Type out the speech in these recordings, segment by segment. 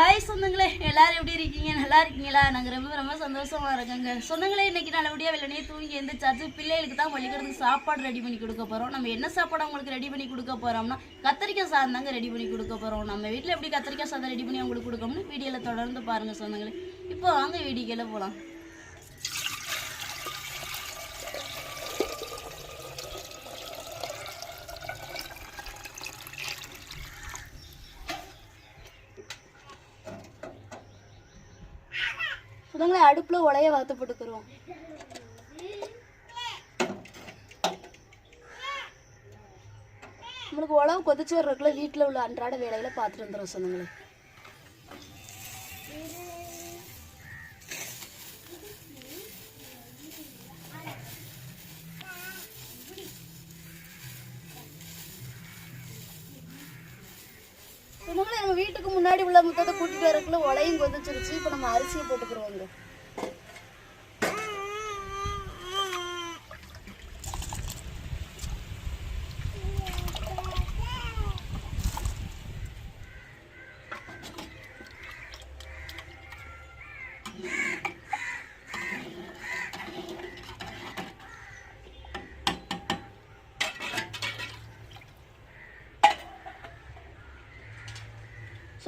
Hi சொந்தங்களே. எல்லாரும் எப்படி இருக்கீங்க? நல்லா இருக்கீங்களா? நாங்கள் ரொம்ப ரொம்ப சந்தோஷமாக இருக்கோங்க. சொந்தங்களே இன்னைக்கு நல்லபடியாக வெள்ளனே தூங்கி எந்திரிச்சாச்சு. பிள்ளைகளுக்கு தான் வலிக்கிறதுக்கு சாப்பாடு ரெடி பண்ணி கொடுக்க போகிறோம் நம்ம என்ன சாப்பாடு அவங்களுக்கு ரெடி பண்ணி கொடுக்க போகிறோம்னா கத்திரிக்காய் சாதம் தாங்க ரெடி பண்ணி கொடுக்க போகிறோம் நம்ம வீட்டில் எப்படி கத்திரிக்காய் சாதம் ரெடி பண்ணி அவங்களுக்கு கொடுக்கணும்னு வீடியோவில் தொடர்ந்து பாருங்கள் சொந்தங்களே. இப்போ வாங்க வீடியோல போகலாம் சொந்தங்களே அடுப்பில் உலைய வறுத்து போட்டுக்கிறோம் நம்மளுக்கு உழவு கொதிச்சு வர்றதுக்குள்ள வீட்டில் உள்ள அன்றாட வேலையில் பார்த்துட்டு வந்துடும் சொந்தங்களே வீட்டுக்கு முன்னாடி உள்ள முத்தத்தை கூட்டிட்டு வரக்குள்ள உலையும் கொதிச்சிருச்சு. இப்போ நம்ம அரிசியை போட்டுக்கிறோங்க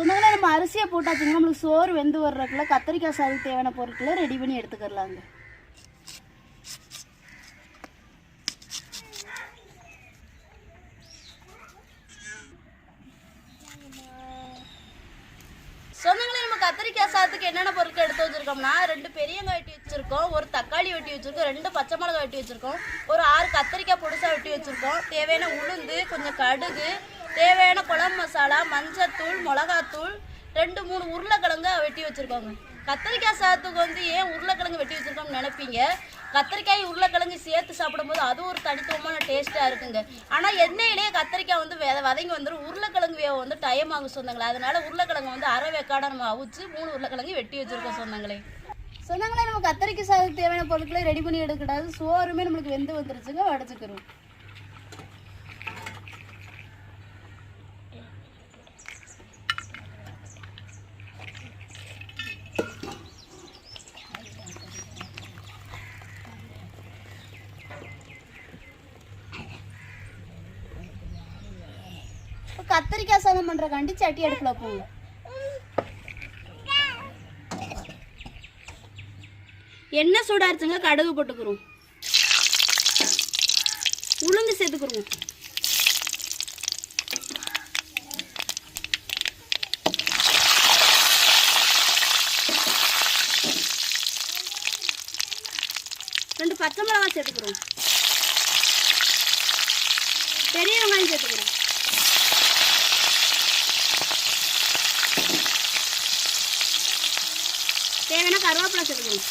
சொந்தங்களே நம்ம அரிசியை போட்டாச்சுங்க. நம்மளுக்கு சோறு வெந்து வர்றதுக்குள்ள கத்திரிக்காய் சாதத்துக்கு தேவையான பொருட்களை ரெடி பண்ணி எடுத்துக்கிறலாங்க சொந்தங்களே நம்ம கத்திரிக்காய் சாதத்துக்கு என்னென்ன பொருட்கள் எடுத்து வச்சிருக்கோம்னா ரெண்டு பெரிய வெட்டி வச்சிருக்கோம் ஒரு தக்காளி வெட்டி வச்சிருக்கோம் ரெண்டு பச்சை மிளகாய் வெட்டி வச்சிருக்கோம் ஒரு ஆறு கத்திரிக்காய் பொடிசா வெட்டி வச்சிருக்கோம். தேவையான உளுந்து கொஞ்சம் கடுகு தேவையான குழம்பு மசாலா மஞ்சத்தூள் மிளகாத்தூள் ரெண்டு மூணு உருளைக்கிழங்கு வெட்டி வச்சிருக்கோங்க. கத்திரிக்காய் சாதத்துக்கு வந்து ஏன் உருளைக்கிழங்கு வெட்டி வச்சுருக்கோம்னு நினைப்பீங்க? கத்திரிக்காய் உருளைக்கிழங்கு சேர்த்து சாப்பிடும்போது அது ஒரு தனித்துவமான டேஸ்ட்டாக இருக்குங்க. ஆனால் எண்ணெயிலேயே கத்திரிக்காய் வந்து வெ வதங்கி வந்துடும் உருளைக்கிழங்கு வேக வந்து டைம் ஆகும் சொந்தங்களே அதனால உருளைக்கிழங்கு வந்து அரை வேக்காடாக நம்ம அவிச்சு மூணு உருளைக்கிழங்கு வெட்டி வச்சிருக்கோம் சொந்தங்களே சொந்தங்களே நம்ம கத்திரிக்காய் சாதத்துக்கு தேவையான பொருட்களை ரெடி பண்ணி எடுக்கக்கூடாது. சோறுமே நம்மளுக்கு வெந்து வந்துருச்சுங்க வடைச்சிக்கிறோம். இப்போ கத்திரிக்காய் சாதம் பண்ணுறக்காண்டி சட்டி அடுப்பில் போங்க எண்ணெய் சூடாச்சுங்க கடுகு போட்டுக்கிறோம். உளுந்து சேர்த்துக்கிறோம். ரெண்டு பச்சை மிளகாய் சேர்த்துக்கிறோம். பெரிய வெங்காயம் சேர்த்துக்கிறோம். தேவையான கருவேப்பிலை சேர்த்துக்கணும்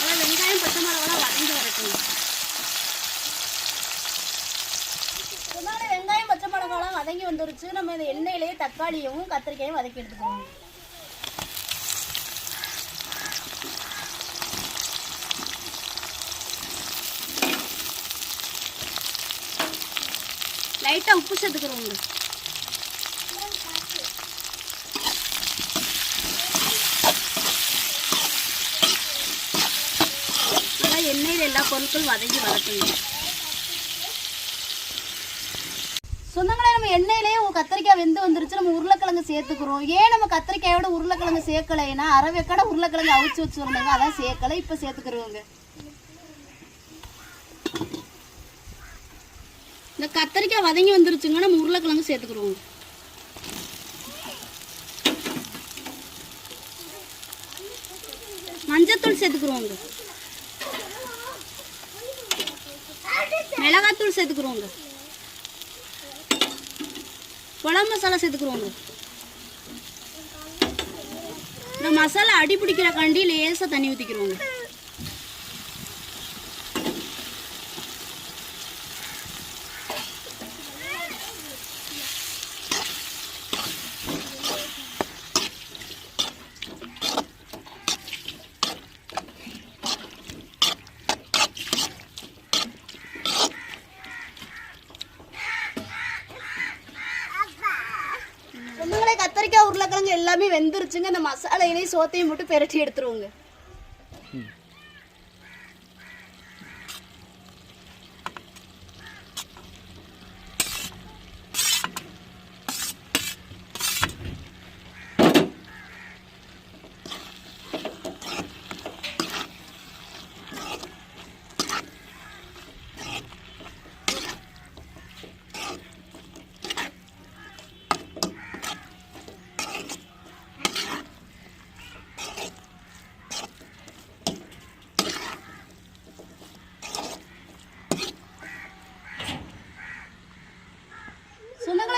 அதான் வெங்காயம் பச்சை மிளகாலாம் வதங்கி வரட்டும். இதனால வெங்காயம் பச்சை மிளகாலாம் வதங்கி வந்துருச்சு. நம்ம இந்த எண்ணெயிலேயே தக்காளியும் கத்திரிக்காயும் வதக்கி எடுத்துக்கணும் லைட்டாக உப்பு சேர்த்துக்கிறோம். நல்லா எண்ணெயில் எல்லா பொருட்களும் வதங்கி வதக்குங்க சொந்தங்களே நம்ம எண்ணெயிலேயே கத்திரிக்காய் வெந்து வந்துருச்சு. நம்ம உருளைக்கிழங்கு சேர்த்துக்கிறோம். ஏன் நம்ம கத்திரிக்காயோட உருளைக்கிழங்கு சேர்க்கலைன்னா அரை வெக்கடை உருளைக்கிழங்கு அவிச்சு வச்சுருந்தாங்க அதான் சேர்க்கலை. இப்போ சேர்த்துக்கிறோங்க இந்த கத்திரிக்காய் வதங்கி வந்துருச்சுங்க நம்ம உருளைக்கிழங்கு சேர்த்துக்கிறோம். மஞ்சத்தூள் சேர்த்துக்கிறோங்க மிளகாத்தூள் சேர்த்துக்கிறோங்க குழம்பு மசாலா சேர்த்துக்கிறோங்க இந்த மசாலா அடி கண்டி லேசாக தண்ணி ஊற்றிக்கிறோங்க எல்லாமே வெந்துருச்சுங்க. அந்த மசாலையிலையும் சோத்தையும் மட்டும் பெரட்டி எடுத்துருவோங்க.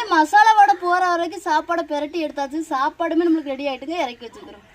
மாதிரி மசாலா வடை போற வரைக்கும் சாப்பாடை பெரட்டி எடுத்தாச்சு சாப்பாடுமே நம்மளுக்கு ரெடி ஆயிட்டுங்க இறக்கி வச்சுக்கிறோம்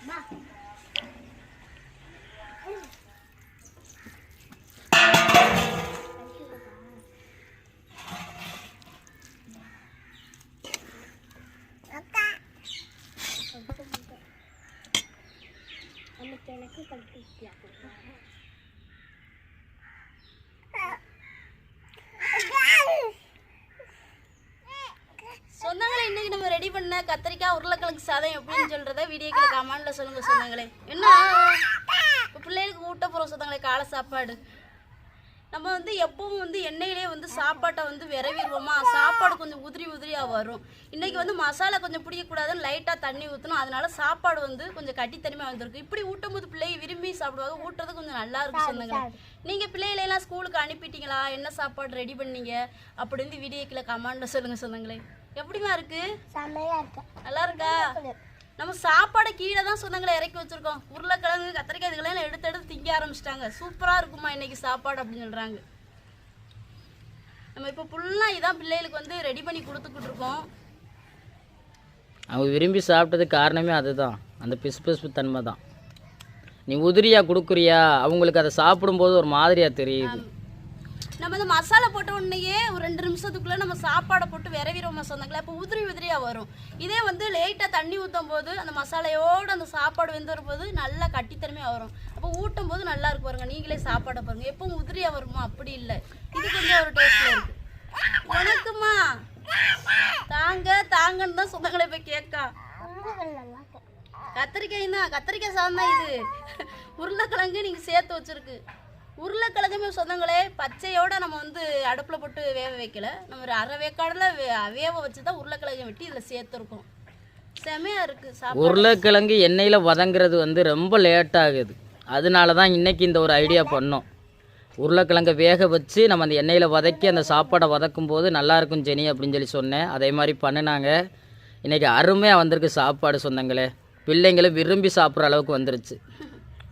சொந்தங்களே இன்னைக்கு நம்ம ரெடி பண்ண கத்திரிக்காய் உருளைக்கிழங்கு சாதம் எப்படின்னு சொல்றத வீடியோக்கில் கமெண்ட்ல சொல்லுங்க சொந்தங்களே. என்ன? இப்போ பிள்ளைகளுக்கு ஊட்ட போகிறோம் சொந்தங்களே காலை சாப்பாடு. நம்ம வந்து எப்பவும் வந்து எண்ணெயிலே வந்து சாப்பாட்டை வந்து விரவிடுவோமா? சாப்பாடு கொஞ்சம் உதிரி உதிரியாக வரும். இன்னைக்கு வந்து மசாலா கொஞ்சம் பிடிக்கக்கூடாதுன்னு லைட்டாக தண்ணி ஊற்றணும் அதனால சாப்பாடு வந்து கொஞ்சம் கட்டித்தனிமையாக வந்திருக்கு. இப்படி ஊட்டும் போது பிள்ளைங்க விரும்பி சாப்பிடுவாங்க. ஊட்டுறது கொஞ்சம் நல்லா இருக்கும் சொந்தங்களே. நீங்கள் பிள்ளைகளெல்லாம் ஸ்கூலுக்கு அனுப்பிட்டீங்களா? என்ன சாப்பாடு ரெடி பண்ணீங்க? அப்படின்னு வீடியோக்கில் கமெண்ட்ல சொல்லுங்க சொந்தங்களே. எப்படிமா இருக்கு? நல்லா இருக்கா? நம்ம சாப்பாடை கீழே தான் சொந்தங்களை இறக்கி வச்சிருக்கோம். உருளைக்கிழங்கு கத்திரிக்காய் இதுகளெல்லாம் எடுத்து எடுத்து திங்க ஆரம்பிச்சிட்டாங்க. சூப்பரா இருக்குமா இன்னைக்கு சாப்பாடு அப்படின்னு சொல்றாங்க. நம்ம இப்போ ஃபுல்லாக இதான் பிள்ளைகளுக்கு வந்து ரெடி பண்ணி கொடுத்துக்கிட்டு இருக்கோம். அவங்க விரும்பி சாப்பிட்டதுக்கு காரணமே அதுதான். அந்த பிசு பிசுப்பு தன்மை தான் நீ உதிரியா கொடுக்குறியா? அவங்களுக்கு அதை சாப்பிடும்போது ஒரு மாதிரியா தெரியுது. நம்ம இந்த மசாலா போட்ட உடனேயே ஒரு ரெண்டு நிமிஷத்துக்குள்ளே நம்ம சாப்பாடை போட்டு விரவிடுவோம் சொன்னாங்களே அப்போ உதிரி உதிரியாக வரும். இதே வந்து லேட்டாக தண்ணி ஊற்றும் போது அந்த மசாலையோடு அந்த சாப்பாடு வெந்து வரும்போது நல்லா கட்டித்தன்மையாக வரும். அப்போ ஊட்டும் போது நல்லா இருக்கு பாருங்க. நீங்களே சாப்பாடை பாருங்க. எப்பவும் உதிரியாக வருமா? அப்படி இல்லை. இது கொஞ்சம் ஒரு டேஸ்ட்ல இருக்கு. எனக்குமா தாங்க தாங்கன்னு தான் சொந்தங்களை போய் கேட்கா கத்திரிக்காய் தான் கத்திரிக்காய் சாதம் தான் இது. உருளைக்கிழங்கு நீங்கள் சேர்த்து வச்சிருக்கு. உருளைக்கிழங்குமே சொந்தங்களே பச்சையோட நம்ம வந்து அடுப்பில் போட்டு வேக வைக்கல. நம்ம ஒரு அரை வேக்காடில் வேக வச்சு தான் உருளைக்கிழங்கு வெட்டி இதில் சேர்த்துருக்கோம். செமையாக இருக்குது உருளைக்கிழங்கு எண்ணெயில் வதங்குறது வந்து ரொம்ப லேட் ஆகுது. அதனால தான் இன்னைக்கு இந்த ஒரு ஐடியா பண்ணோம். உருளைக்கிழங்கை வேக வச்சு நம்ம அந்த எண்ணெயில் வதக்கி அந்த சாப்பாடை வதக்கும் போது நல்லா இருக்கும் ஜெனி அப்படின்னு சொல்லி சொன்னேன். அதே மாதிரி பண்ணினாங்க. இன்னைக்கு அருமையாக வந்திருக்கு சாப்பாடு சொந்தங்களே. பிள்ளைங்களும் விரும்பி சாப்பிட்ற அளவுக்கு வந்துருச்சு.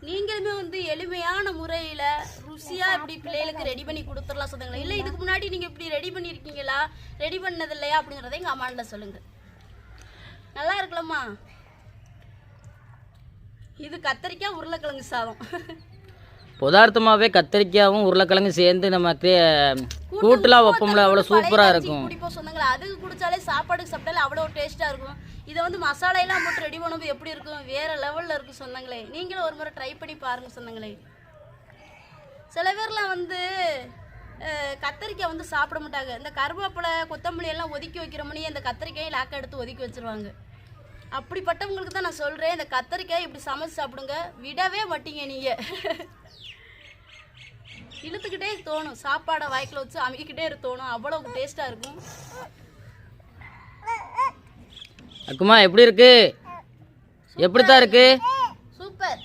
நீங்களுமே வந்து எளிமையான முறையில் ருசியாக இப்படி பிள்ளைகளுக்கு ரெடி பண்ணி கொடுத்துடலாம் சொந்தங்களே இல்லை இதுக்கு முன்னாடி நீங்கள் இப்படி ரெடி பண்ணியிருக்கீங்களா ரெடி பண்ணது இல்லையா அப்படிங்கிறத எங்கள் அம்மாண்டில் சொல்லுங்கள் நல்லா இருக்கலாமா? இது கத்தரிக்காய் உருளைக்கிழங்கு சாதம். பதார்த்தமாகவே கத்திரிக்காயும் உருளைக்கிழங்கும் சேர்ந்து நம்ம கூட்டுலாம் வைப்போம்ல அவ்வளோ சூப்பராக இருக்கும். குடிப்போம் சொன்னாங்களா அது குடிச்சாலே சாப்பாடுக்கு சாப்பிட்டாலே அவ்வளோ டேஸ்ட்டாக இருக்கும். இதை வந்து மசாலையெல்லாம் போட்டு ரெடி பண்ணும்போது எப்படி இருக்கும்? வேறு லெவலில் இருக்கும் சொன்னாங்களே. நீங்களும் ஒரு முறை ட்ரை பண்ணி பாருங்கள் சொன்னங்களே. சில பேர்லாம் வந்து கத்திரிக்காய் கத்தரிக்காய் வந்து சாப்பிட மாட்டாங்க. இந்த கருவேப்பிலை கொத்தமல்லி எல்லாம் ஒதுக்கி வைக்கிற இந்த அந்த கத்தரிக்காயை லாக்க எடுத்து ஒதுக்கி வச்சிருவாங்க. அப்படிப்பட்டவங்களுக்கு தான் நான் சொல்கிறேன் இந்த கத்தரிக்காய் இப்படி சமைச்சு சாப்பிடுங்க. விடவே மாட்டீங்க நீங்கள் இழுத்துக்கிட்டே தோணும். சாப்பாடை வாய்க்கில் வச்சு அமைக்கிட்டே தோணும். அவ்வளோ டேஸ்ட்டாக இருக்கும். அக்குமா எப்படி இருக்கு? எப்படித்தான் இருக்கு? சூப்பர்.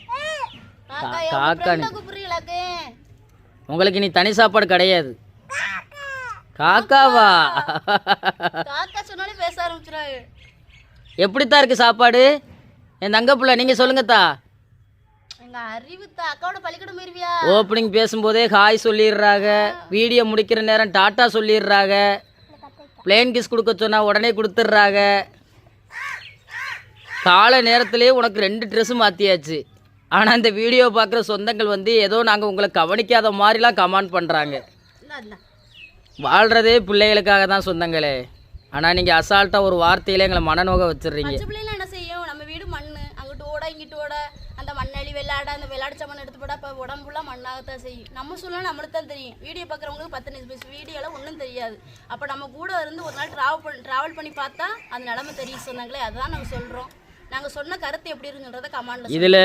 உங்களுக்கு நீ தனி சாப்பாடு கிடையாது. காக்காவா? காக்கா சொன்னாலே பேச ஆரம்பிச்சிடாங்க எப்படித்தான் இருக்கு சாப்பாடு? என் தங்க பிள்ளை நீங்கள் சொல்லுங்கத்தா ஓப்பனிங் பேசும்போதே ஹாய் சொல்லிடுறாங்க. வீடியோ முடிக்கிற நேரம் டாட்டா சொல்லிடுறாங்க. பிளேன் கிஸ் கொடுக்க சொன்னா உடனே கொடுத்துட்றாங்க. காலை நேரத்திலே உனக்கு ரெண்டு ட்ரெஸ்ஸு மாற்றியாச்சு ஆனால் இந்த வீடியோ பார்க்குற சொந்தங்கள் வந்து ஏதோ நாங்கள் உங்களை கவனிக்காத மாதிரிலாம் கமெண்ட் பண்ணுறாங்க வாழ்கிறதே பிள்ளைகளுக்காக தான் சொந்தங்களே. ஆனால் நீங்கள் அசால்ட்டாக ஒரு வார்த்தையில எங்களை மனநோக வச்சிடுறீங்க. என்ன செய்யும்? நம்ம வீடு மண் அங்கிட்டு ஓட இங்கிட்டு ஓட. அந்த மண்ணள்ளி விளையாட அந்த விளையாடிச்ச மண் எடுத்து போட இப்போ உடம்புலாம் மண்ணாகத்தான் செய்யும். நம்ம சொல்லலாம் நம்மளுக்கு தான் தெரியும். வீடியோ பார்க்குறவங்களுக்கு பத்து நிமிஷம் பேசு வீடியோலாம் ஒன்றும் தெரியாது. அப்போ நம்ம கூட இருந்து ஒரு நாள் ட்ராவல் பண்ணி ட்ராவல் பண்ணி பார்த்தா அந்த நிலமை தெரியும் சொன்னாங்களே அதுதான் நம்ம சொல்கிறோம் நாங்கள் சொன்ன கருத்து எப்படி இருக்குன்றத கமாண்டில் இதில்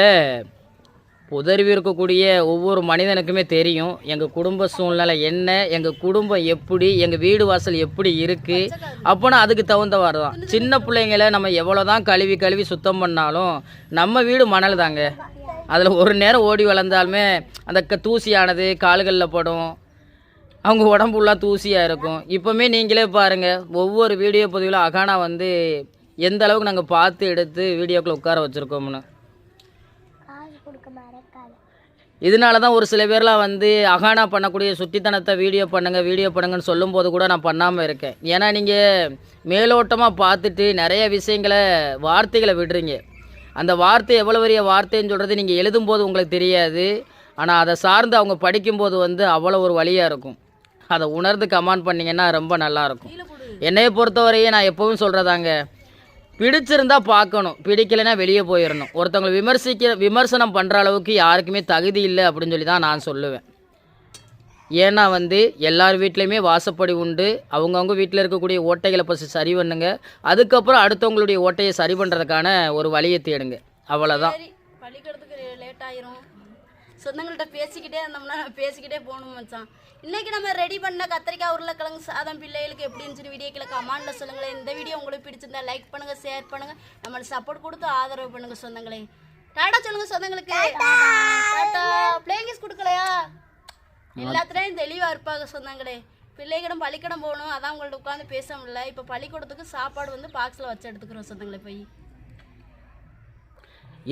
உதவி இருக்கக்கூடிய ஒவ்வொரு மனிதனுக்குமே தெரியும். எங்கள் குடும்ப சூழ்நிலை என்ன எங்கள் குடும்பம் எப்படி எங்கள் வீடு வாசல் எப்படி இருக்குது அப்போனா அதுக்கு தகுந்தவாறு தான். சின்ன பிள்ளைங்கள நம்ம எவ்வளோ தான் கழுவி கழுவி சுத்தம் பண்ணாலும் நம்ம வீடு மணல் தாங்க. அதில் ஒரு நேரம் ஓடி வளர்ந்தாலுமே அந்த க தூசியானது கால்களில் படும். அவங்க உடம்புலாம் தூசியாக இருக்கும். இப்போமே நீங்களே பாருங்கள் ஒவ்வொரு வீடியோ பதிவில் அகானா வந்து எந்த அளவுக்கு நாங்கள் பார்த்து எடுத்து வீடியோக்குள்ள உட்கார வச்சுருக்கோம்னு? இதனால தான் ஒரு சில பேர்லாம் வந்து அகானா பண்ணக்கூடிய சுட்டித்தனத்தை வீடியோ பண்ணுங்க வீடியோ பண்ணுங்கன்னு சொல்லும்போது கூட நான் பண்ணாமல் இருக்கேன். ஏன்னா நீங்கள் மேலோட்டமாக பார்த்துட்டு நிறைய விஷயங்களை வார்த்தைகளை விடுறீங்க. அந்த வார்த்தை எவ்வளோ பெரிய வார்த்தைன்னு சொல்கிறது நீங்கள் எழுதும்போது உங்களுக்கு தெரியாது. ஆனால் அதை சார்ந்து அவங்க படிக்கும்போது வந்து அவ்வளோ ஒரு வழியாக இருக்கும். அதை உணர்ந்து கமெண்ட் பண்ணிங்கன்னா ரொம்ப நல்லாயிருக்கும் என்னைய பொறுத்தவரையும் நான் எப்பவும் சொல்கிறதாங்க பிடிச்சிருந்தா பார்க்கணும். பிடிக்கலைன்னா வெளியே போயிடணும் ஒருத்தவங்களை விமர்சிக்க விமர்சனம் பண்ணுற அளவுக்கு யாருக்குமே தகுதி இல்லை அப்படின்னு சொல்லி தான் நான் சொல்லுவேன். ஏன்னா வந்து எல்லார் வீட்லேயுமே வாசப்படி உண்டு. அவங்கவுங்க வீட்டில் இருக்கக்கூடிய ஓட்டைகளை ஃபஸ்ட்டு சரி பண்ணுங்க. அதுக்கப்புறம் அடுத்தவங்களுடைய ஓட்டையை சரி பண்ணுறதுக்கான ஒரு வழியை தேடுங்க. அவ்வளோதான் சொந்தங்கள்கிட்ட பேசிக்கிட்டே இருந்தோம்னா பேசிக்கிட்டே போகணும் மச்சான். இன்னைக்கு நம்ம ரெடி பண்ண கத்திரிக்காய் உருளைக்கிழங்கு சாதம் பிள்ளைகளுக்கு எப்படி இருந்துச்சு வீடியோ கீழே கமெண்ட்ல சொல்லுங்களேன். இந்த வீடியோ உங்களுக்கு பிடிச்சிருந்தா லைக் பண்ணுங்க ஷேர் பண்ணுங்க. நம்மளுக்கு சப்போர்ட் கொடுத்து ஆதரவு பண்ணுங்க சொந்தங்களே. டாடா சொல்லுங்க சொந்தங்களுக்கு. டாடா. பிளேங்கிஸ் கொடுக்கலையா எல்லாத்துலேயும் தெளிவாக இருப்பாங்க சொந்தங்களே. பிள்ளைகிடம் பள்ளிக்கூடம் போகணும் அதான் உங்கள்ட்ட உட்காந்து பேச முடியல. இப்போ பள்ளிக்கூடத்துக்கு சாப்பாடு வந்து பாக்ஸில் வச்சு எடுத்துக்கிறோம் சொந்தங்களே போய்.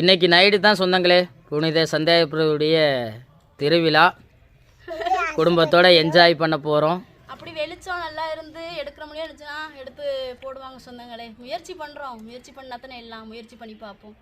இன்னைக்கு நைட்டு தான் சொந்தங்களே. புனித சந்தேகப்படைய திருவிழா. குடும்பத்தோட என்ஜாய் பண்ண போகிறோம் அப்படி வெளிச்சம் நல்லா இருந்து எடுக்கிற முடியும் எடுத்து போடுவாங்க சொந்தங்களே. முயற்சி பண்ணுறோம் முயற்சி பண்ணாதானே எல்லாம்? முயற்சி பண்ணி பார்ப்போம்.